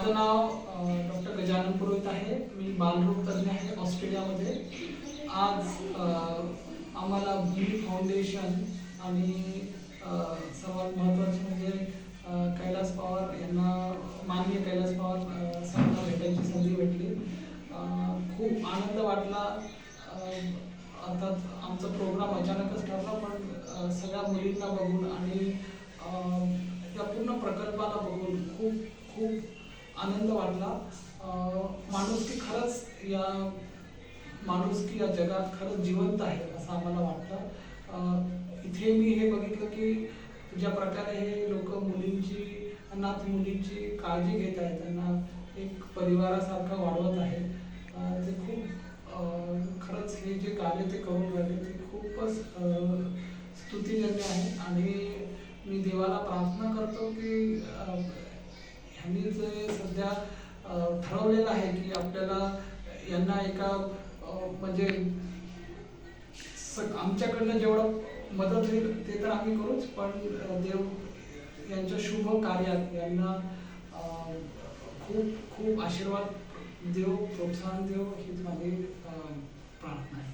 माझं नाव डॉक्टर गजानन पुरोहित आहे. मी बालरोग तज्ज्ञ आहे ऑस्ट्रेलियामध्ये. आज आम्हाला बी फाउंडेशन आणि सर्वात महत्त्वाचे म्हणजे कैलास पवार यांना माननीय कैलास पवार अ, भेटायची संधी भेटली. खूप आनंद वाटला. अर्थात आमचा प्रोग्राम अचानकच ठरला पण सगळ्या मुलींना बघून आणि त्या या पूर्ण प्रकल्पाला बघून खूप खूप आनंद वाटला. माणूस माणुसकी खरंच या माणुसकी या जगात खरंच जिवंत आहे असं आम्हाला वाटतं. इथे मी हे बघितलं की ज्या प्रकारे हे लोक मुलींची नात मुलींची काळजी घेत आहेत त्यांना एक परिवारासारखं वाढवत आहे ते खूप खरंच हे जे कार्य ते करून राहिले ते खूपच स्तुतीजन्य स्तुतिजन्य आहे. आणि मी देवाला प्रार्थना करतो की ह्यांनी जे सध्या ठरवलेलं आहे की आपल्याला यांना एका म्हणजे आमच्याकडनं जेवढं मदत होईल ते तर आम्ही करूच पण देव यांच्या शुभ कार्यात यांना खूप खूप आशीर्वाद देव प्रोत्साहन देव हीच माझी प्रार्थना आहे.